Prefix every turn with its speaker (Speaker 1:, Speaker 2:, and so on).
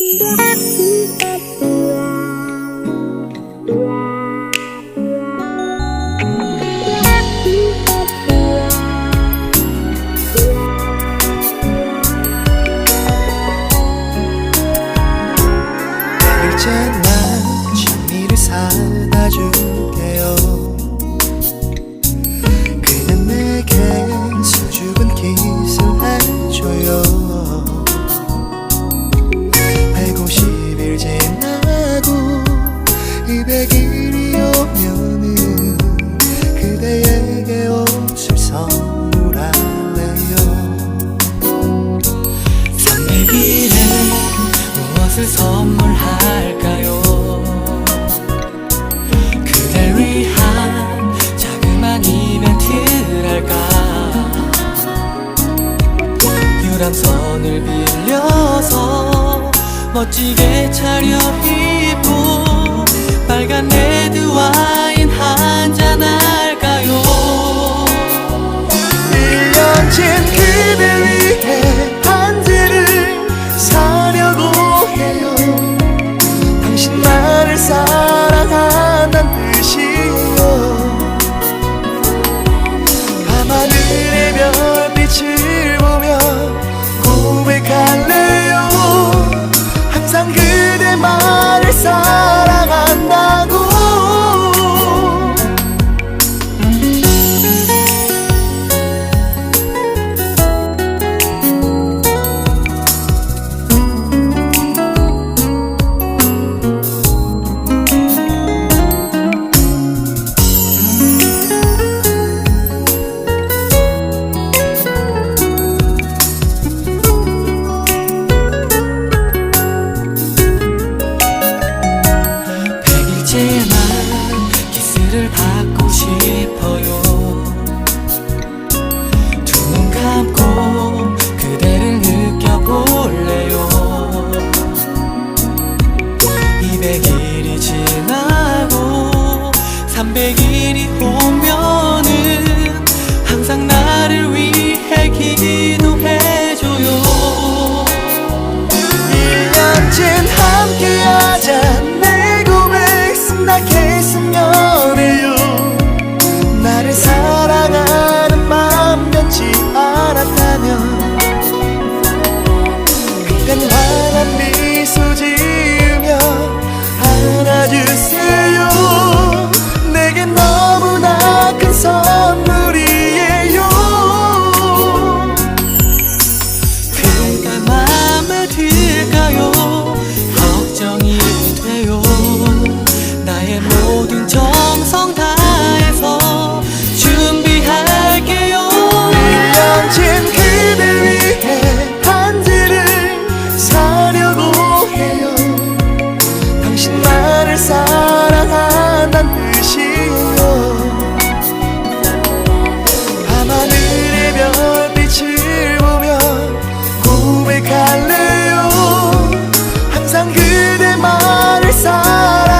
Speaker 1: 嗯嗯嗯。 200일이 오면은 그대에게 옷을 선물할래요.
Speaker 2: 300일에 무엇을 선물할까요? 그댈 위한 자그만 이벤트랄까? 유람선을 빌려서 멋지게 차려입고 빨간 레드 와인 한잔 할까요?
Speaker 1: 1년째 그대 위해 반지를 사려고 해요. 당신 나를 사랑한다는 뜻이에요. 밤하늘의 별빛을 보며 고백할래요. 항상 그 mare sara